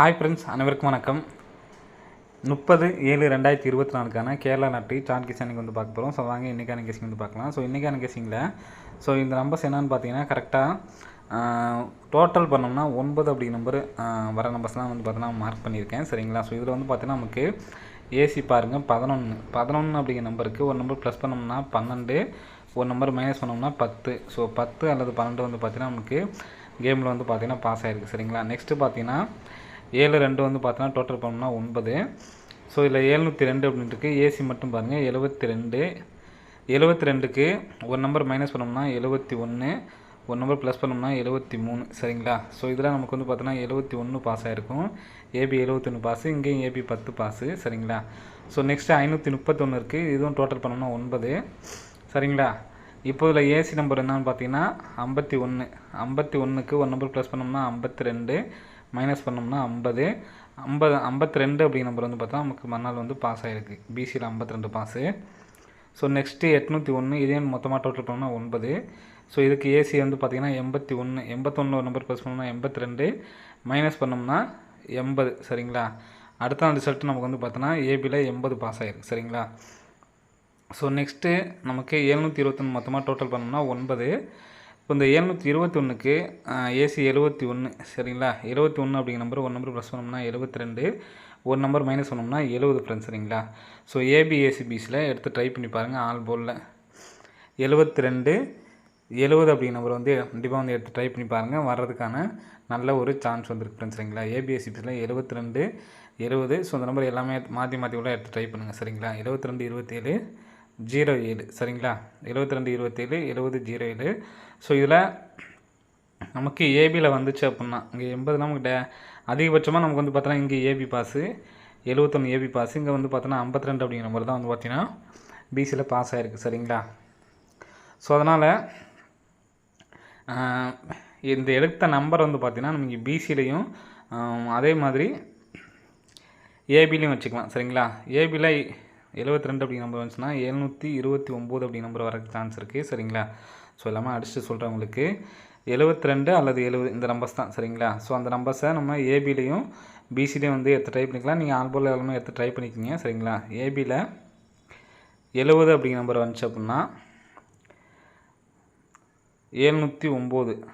Hi friends அனைவருக்கும் வணக்கம். முப்பது ஏழு ரெண்டாயிரத்தி இருபத்தி நாலுக்கான கேரளா நாட்டு சான் கிசானிக்கு வந்து பார்க்க போகிறோம் ஸோ வாங்க இன்றைக்கான கேசிங் வந்து பார்க்கலாம். ஸோ இன்றைக்கான கேசிங்கில் ஸோ இந்த நம்பர்ஸ் என்னென்னு பார்த்தீங்கன்னா கரெக்டாக டோட்டல் பண்ணோம்னா ஒன்பது அப்படி நம்பர் வர நம்பர்ஸ்லாம் வந்து பார்த்தீங்கன்னா மார்க் பண்ணியிருக்கேன். சரிங்களா? ஸோ இதில் வந்து பார்த்தீங்கன்னா நமக்கு ஏசி பாருங்கள் பதினொன்று பதினொன்று அப்படிங்கிற நம்பருக்கு ஒரு நம்பர் ப்ளஸ் பண்ணோம்னா பன்னெண்டு. ஒரு நம்பர் மைனஸ் பண்ணோம்னா பத்து. ஸோ பத்து அல்லது பன்னெண்டு வந்து பார்த்தீங்கன்னா நமக்கு கேமில் வந்து பார்த்தீங்கன்னா பாஸ் ஆகிருக்கு சரிங்களா? நெக்ஸ்ட்டு பார்த்தீங்கன்னா ஏழு ரெண்டு வந்து பார்த்தோன்னா டோட்டல் பண்ணோம்னா ஒன்பது. ஸோ இதில் எழுநூற்றி ரெண்டு அப்படின்ட்டு இருக்குது ஏசி மட்டும் பாருங்கள் எழுபத்தி ரெண்டு. எழுபத்தி ரெண்டுக்கு ஒரு நம்பர் மைனஸ் பண்ணோம்னா எழுபத்தி ஒன்று. ஒரு நம்பர் ப்ளஸ் பண்ணோம்னா எழுபத்தி மூணு. சரிங்களா? ஸோ இதெல்லாம் நமக்கு வந்து பார்த்தோன்னா எழுபத்தி ஒன்று பாஸ் ஆகிருக்கும் ஏபி எழுபத்தொன்று பாஸு இங்கேயும் ஏபி பத்து பாஸு சரிங்களா? ஸோ நெக்ஸ்ட்டு ஐநூற்றி முப்பத்தொன்று இருக்குது இதுவும் டோட்டல் பண்ணோம்னா ஒன்பது. சரிங்களா? இப்போ இதில் ஏசி நம்பர் என்னன்னு பார்த்தீங்கன்னா ஐம்பத்தி ஒன்று. ஐம்பத்தி ஒன்றுக்கு ஒரு நம்பர் ப்ளஸ் பண்ணோம்னா ஐம்பத்தி ரெண்டு. மைனஸ் பண்ணோம்னா ஐம்பது. ஐம்பது ஐம்பத்தி ரெண்டு அப்படிங்கிற நம்பர் வந்து பார்த்தா நமக்கு மறுநாள் வந்து பாஸ் ஆகிருக்கு பிசியில் ஐம்பத்தி ரெண்டு பாஸு ஸோ நெக்ஸ்ட்டு எட்நூற்றி ஒன்று இதே மொத்தமாக டோட்டல் பண்ணோம்னா ஒன்பது. ஸோ இதுக்கு ஏசி வந்து பார்த்திங்கன்னா எண்பத்தி ஒன்று எண்பத்தொன்று ஒரு நம்பர் ப்ளஸ் பண்ணோம்னா எண்பத்தி ரெண்டு மைனஸ் பண்ணோம்னா எண்பது சரிங்களா? அடுத்த நாள் ரிசல்ட் நமக்கு வந்து பார்த்தோன்னா ஏபியில் எண்பது பாஸ் ஆகிருக்கு சரிங்களா? ஸோ நெக்ஸ்ட்டு நமக்கு எழுநூற்றி இருபத்தொன்று மொத்தமாக டோட்டல் பண்ணோம்னா ஒன்பது. இப்போ இந்த எழுநூற்றி இருபத்தி ஒன்றுக்கு ஏசி எழுபத்தி ஒன்று சரிங்களா? எழுபத்தி ஒன்று அப்படிங்கிற நம்பர் ஒரு நம்பர் ப்ளஸ் பண்ணோம்னா எழுபத்தி ரெண்டு ஒரு நம்பர் மைனஸ் பண்ணோம்னா எழுபது ஃப்ரெண்ட்ஸ் சரிங்களா? ஸோ ஏபிஏசிபிஸில் எடுத்து ட்ரை பண்ணி பாருங்கள் ஆல் போலில் எழுபத்தி ரெண்டு எழுபது அப்படிங்கிற நம்பர் வந்து கண்டிப்பாக வந்து எடுத்து ட்ரை பண்ணி பாருங்கள் வர்றதுக்கான நல்ல ஒரு சான்ஸ் வந்துருக்கு ஃப்ரெண்ட்ஸ் சரிங்களா? ஏபிஎஸ்சிபிஸில் எழுபத்தி ரெண்டு எழுபது ஸோ அந்த நம்பர் எல்லாமே மாற்றி மாற்றி கூட எடுத்து ட்ரை பண்ணுங்கள் சரிங்களா? எழுபத்தி ரெண்டு இருபத்தேழு ஜீரோ ஏழு சரிங்களா? எழுபத்தி ரெண்டு இருபத்தேழு எழுபது ஜீரோ ஏழு. ஸோ இதில் நமக்கு ஏபியில் வந்துச்சு அப்படின்னா இங்கே எண்பது நமக்கு டே அதிகபட்சமாக நமக்கு வந்து பார்த்தோன்னா இங்கே ஏபி பாஸு எழுபத்தொன்று ஏபி பாஸ் இங்கே வந்து பார்த்தோன்னா ஐம்பத்தி ரெண்டு அப்படிங்கிற நம்பர் தான் வந்து பார்த்தீங்கன்னா பிசியில் பாஸ் ஆகிருக்கு சரிங்களா? ஸோ அதனால் இந்த எடுத்த நம்பர் வந்து பார்த்திங்கன்னா நமக்கு பிசிலையும் அதே மாதிரி ஏபிலையும் வச்சுக்கலாம் சரிங்களா? ஏபியில் எழுபத்தி ரெண்டு அப்படி நம்பர் வந்துச்சுன்னா எழுநூற்றி இருபத்தி ஒம்பது அப்படி நம்பர் வரக்கு சான்ஸ் இருக்குது சரிங்களா? ஸோ எல்லாமே அடிச்சுட்டு சொல்கிறேன் உங்களுக்கு. எழுபத்தி ரெண்டு அல்லது எழுபது இந்த நம்பர்ஸ் தான். சரிங்களா? ஸோ அந்த நம்பர்ஸை நம்ம ஏபிலையும் பிசிலையும் வந்து எடுத்து ட்ரை பண்ணிக்கலாம். நீங்கள் ஆல்போல் எல்லாமே எடுத்து ட்ரை பண்ணிக்கிங்க. சரிங்களா? ஏபியில் எழுபது அப்படிங்கிற நம்பர் வந்துச்சு அப்படின்னா ஏழ்நூற்றி ஒம்பது